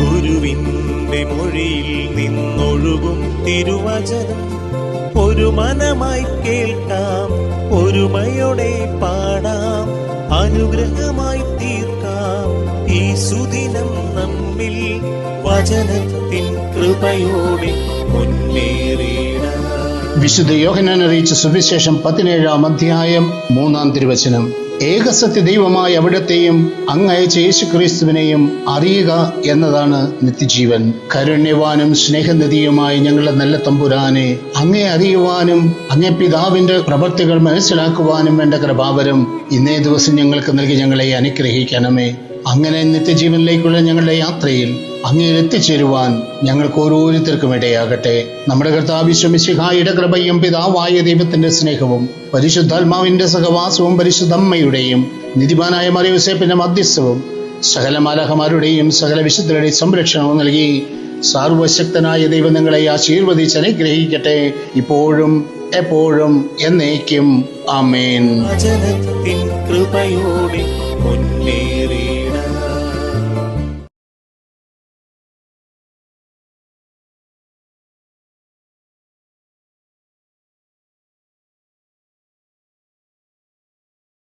യേശുവിന്റെ മൊഴിയിൽ നിന്നൊഴുകും തിരുവചനം. ഒരു മനമായി കേൾക്കാം ഒരുമയോടെ പാടാം അനുഗ്രഹമായി തീർക്കാം. ഈ സുദിനം നമ്മിൽ വചനത്തിൻ കൃപയോടെ മുന്നേറിയിടാം വിശുദ്ധ യോഹനാൻ അറിയിച്ച സുവിശേഷം പതിനേഴാം അധ്യായം മൂന്നാം തിരുവചനം. ഏകസത്യ ദൈവമായ അവിടത്തെയും അങ്ങയച്ച യേശു ക്രിസ്തുവിനെയും അറിയുക എന്നതാണ് നിത്യജീവൻ. കരുണ്യവാനും സ്നേഹനിധിയുമായ ഞങ്ങളുടെ നല്ല തമ്പുരാനെ അങ്ങയെ അറിയുവാനും അങ്ങേ പിതാവിന്റെ പ്രവൃത്തികൾ മനസ്സിലാക്കുവാനും വേണ്ട കൃപാവരം ഇന്നേ ദിവസം ഞങ്ങൾക്ക് നൽകി ഞങ്ങളെ അനുഗ്രഹിക്കണമേ. അങ്ങനെ നിത്യജീവനിലേക്കുള്ള ഞങ്ങളുടെ യാത്രയിൽ അങ്ങയിൽ എത്തിച്ചേരുവാൻ ഞങ്ങൾക്ക് ഓരോരുത്തർക്കും ഇടയാകട്ടെ. നമ്മുടെ കർത്താവിശ്വമിശിഹായുടെ കൃപയും പിതാവായ ദൈവത്തിന്റെ സ്നേഹവും പരിശുദ്ധാത്മാവിന്റെ സഹവാസവും പരിശുദ്ധമ്മയുടെയും നിധിമാനായ മറിയൂസേപ്പിന്റെ മധ്യസ്ഥവും സകല മാലഹമാരുടെയും സകല വിശുദ്ധരുടെയും സംരക്ഷണവും നൽകി സാർവശക്തനായ ദൈവം നിങ്ങളെ ആശീർവദിച്ച് അനുഗ്രഹിക്കട്ടെ. ഇപ്പോഴും എപ്പോഴും എന്നേക്കും. ആമേൻ. കൃപയോടെ